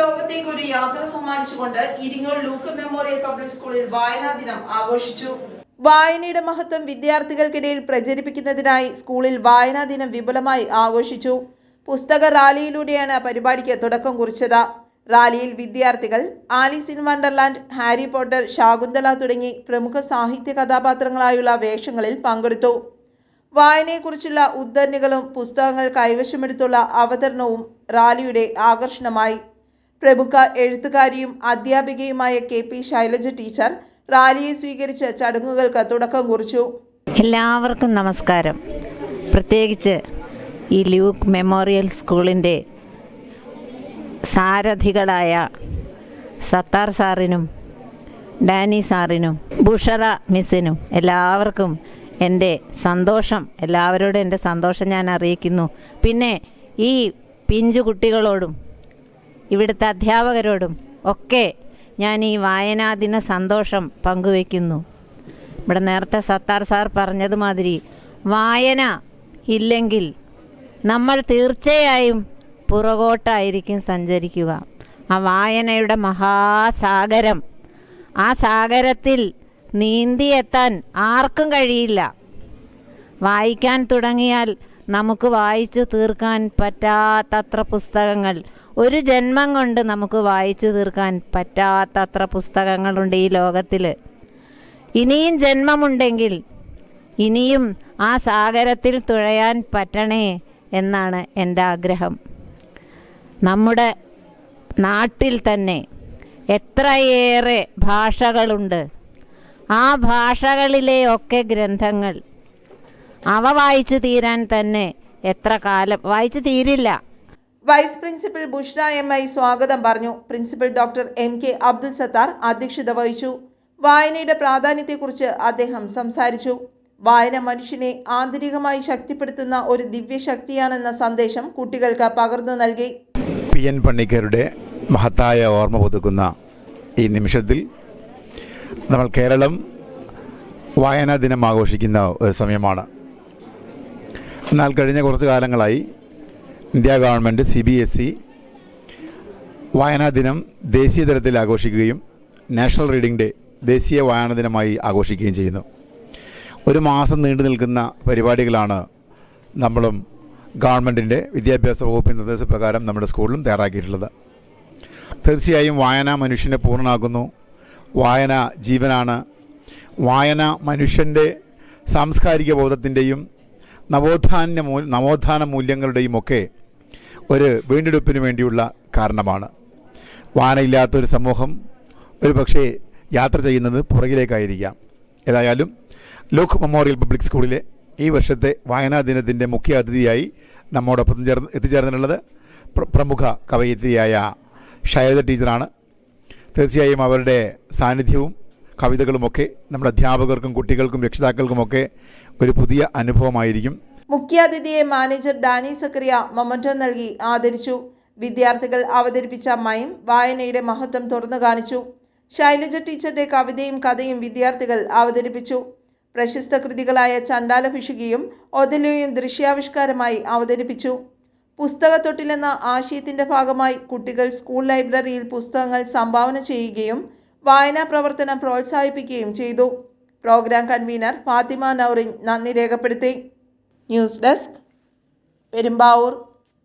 ലോകത്തേക്ക് ഒരു യാത്ര സമ്മാനിച്ചുകൊണ്ട് ഇരിങ്ങോൾ ലൂക്ക് മെമ്മോറിയൽ പബ്ലിക് സ്കൂളിൽ വായനാ ദിനം ആഘോഷിച്ചു. വായനയുടെ മഹത്വം വിദ്യാർത്ഥികൾക്കിടയിൽ പ്രചരിപ്പിക്കുന്നതിനായി സ്കൂളിൽ വായനാ ദിനം വിപുലമായി ആഘോഷിച്ചു. പുസ്തക റാലിയിലൂടെയാണ് പരിപാടിക്ക് തുടക്കം കുറിച്ചത്. റാലിയിൽ വിദ്യാർത്ഥികൾ Alice in Wonderland Harry Potter Shakuntala തുടങ്ങി പ്രമുഖ സാഹിത്യ കഥാപാത്രങ്ങളായുള്ള വേഷങ്ങളിൽ പങ്കെടുത്തു. വായനയെക്കുറിച്ചുള്ള ഉദ്ധരണികളും പുസ്തകങ്ങൾ കൈവശമെടുത്തുള്ള അവതരണവും റാലിയുടെ ആകർഷണമായി. പ്രമുഖ എഴുത്തുകാരിയും അധ്യാപികയുമായ കെ പി ശൈലജ ടീച്ചർ റാലിയെ സ്വീകരിച്ച് ചടങ്ങുകൾക്ക് തുടക്കം കുറിച്ചു. എല്ലാവർക്കും നമസ്കാരം. പ്രത്യേകിച്ച് ഈ ലൂക്ക് മെമ്മോറിയൽ സ്കൂളിന്റെ സാരഥികളായ സത്താർ സാറിനും ഡാനി സാറിനും ബുഷറ മിസ്സിനും എല്ലാവർക്കും എന്റെ സന്തോഷം എല്ലാവരോടും എന്റെ സന്തോഷം ഞാൻ അറിയിക്കുന്നു. പിന്നെ ഈ പിഞ്ചു കുട്ടികളോടും ഇവിടുത്തെ അധ്യാപകരോടും ഒക്കെ ഞാൻ ഈ വായനാദിന സന്തോഷം പങ്കുവയ്ക്കുന്നു. ഇവിടെ നേരത്തെ സത്താർ സാർ പറഞ്ഞതുമാതിരി വായന ഇല്ലെങ്കിൽ നമ്മൾ തീർച്ചയായും പുറകോട്ടായിരിക്കും സഞ്ചരിക്കുക. ആ വായനയുടെ മഹാസാഗരം ആ സാഗരത്തിൽ നീന്തിയെത്താൻ ആർക്കും കഴിയില്ല. വായിക്കാൻ തുടങ്ങിയാൽ നമുക്ക് വായിച്ചു തീർക്കാൻ പറ്റാത്തത്ര പുസ്തകങ്ങൾ. ഒരു ജന്മം കൊണ്ട് നമുക്ക് വായിച്ചു തീർക്കാൻ പറ്റാത്തത്ര പുസ്തകങ്ങളുണ്ട് ഈ ലോകത്തിൽ ഇനിയും ജന്മമുണ്ടെങ്കിൽ ഇനിയും ആ സാഗരത്തിൽ തുഴയാൻ പറ്റണേ എന്നാണ് എന്റെ ആഗ്രഹം. നമ്മുടെ നാട്ടിൽ തന്നെ എത്രയേറെ ഭാഷകളുണ്ട്. ആ ഭാഷകളിലെ ഒക്കെ ഗ്രന്ഥങ്ങൾ അവ വായിച്ചു തീരാൻ തന്നെ എത്ര കാലം? വായിച്ചു തീരില്ല. Vice principal Bushra M I സ്വാഗതം പറഞ്ഞു. Principal doctor M K Abdul Sattar അധ്യക്ഷത വഹിച്ചു. വായനയുടെ പ്രാധാന്യത്തെക്കുറിച്ച് അദ്ദേഹം സംസാരിച്ചു. വായന മനുഷ്യനെ ആന്തരികമായി ശക്തിപ്പെടുത്തുന്ന ഒരു ദിവ്യശക്തിയാണെന്ന സന്ദേശം കുട്ടികൾക്ക് പകർന്നു നൽകി. പി എൻ പണിക്കരുടെ മഹത്തായ ഓർമ്മ പുതുക്കുന്ന ഈ നിമിഷത്തിൽ നമ്മൾ കേരളം വായനാ ദിനം ആഘോഷിക്കുന്ന ഒരു സമയമാണ്. എന്നാൽ കഴിഞ്ഞ കുറച്ച് കാലങ്ങളായി India government C B S E വായനാ ദിനം ദേശീയ തലത്തിൽ ആഘോഷിക്കുകയും നാഷണൽ റീഡിംഗ് ഡേ ദേശീയ വായനാ ദിനമായി ആഘോഷിക്കുകയും ചെയ്യുന്നു. ഒരു മാസം നീണ്ടു നിൽക്കുന്ന പരിപാടികളാണ് നമ്മളും ഗവൺമെന്റിന്റെ വിദ്യാഭ്യാസ വകുപ്പിന്റെ നിർദ്ദേശപ്രകാരം നമ്മുടെ സ്കൂളിലും തയ്യാറാക്കിയിട്ടുള്ളത്. തീർച്ചയായും വായന മനുഷ്യനെ പൂർണമാക്കുന്നു വായന ജീവനാണ്. വായന മനുഷ്യന്റെ സാംസ്കാരിക ബോധത്തിന്റെയും നവോത്ഥാന നവോത്ഥാന മൂല്യങ്ങളുടെയും ഒക്കെ ഒരു വീണ്ടെടുപ്പിന് വേണ്ടിയുള്ള കാരണമാണ്. വാനയില്ലാത്തൊരു സമൂഹം ഒരു പക്ഷേ യാത്ര ചെയ്യുന്നത് പുറകിലേക്കായിരിക്കാം. ഏതായാലും ലോക് മെമ്മോറിയൽ പബ്ലിക് സ്കൂളിലെ ഈ വർഷത്തെ വായനാ ദിനത്തിന്റെ മുഖ്യ അതിഥിയായി നമ്മോടൊപ്പം ചേർന്ന് എത്തിച്ചേർന്നിട്ടുള്ളത് പ്രമുഖ കവയിത്രിയായ ഷൈലജ ടീച്ചറാണ്. തീർച്ചയായും അവരുടെ സാന്നിധ്യവും കവിതകളുമൊക്കെ നമ്മുടെ അധ്യാപകർക്കും കുട്ടികൾക്കും രക്ഷിതാക്കൾക്കുമൊക്കെ ഒരു പുതിയ അനുഭവമായിരിക്കും. മുഖ്യാതിഥിയെ മാനേജർ ഡാനി സക്രിയ മൊമന്റോ നൽകി ആദരിച്ചു. വിദ്യാർത്ഥികൾ അവതരിപ്പിച്ച മയം വായനയുടെ മഹത്വം തുറന്നു കാണിച്ചു. ശൈലജ ടീച്ചറുടെ കവിതയും കഥയും വിദ്യാർത്ഥികൾ അവതരിപ്പിച്ചു. പ്രശസ്ത കൃതികളായ ചണ്ടാല ഭിഷുകിയും ഒതലയും ദൃശ്യാവിഷ്കാരമായി അവതരിപ്പിച്ചു. പുസ്തകത്തൊട്ടിലെന്ന ആശയത്തിന്റെ ഭാഗമായി കുട്ടികൾ സ്കൂൾ ലൈബ്രറിയിൽ പുസ്തകങ്ങൾ സംഭാവന ചെയ്യുകയും വായനാ പ്രവർത്തനം പ്രോത്സാഹിപ്പിക്കുകയും ചെയ്തു. പ്രോഗ്രാം കൺവീനർ ഫാത്തിമ നൌറിൻ നന്ദി രേഖപ്പെടുത്തി. News desk Perumbavoor.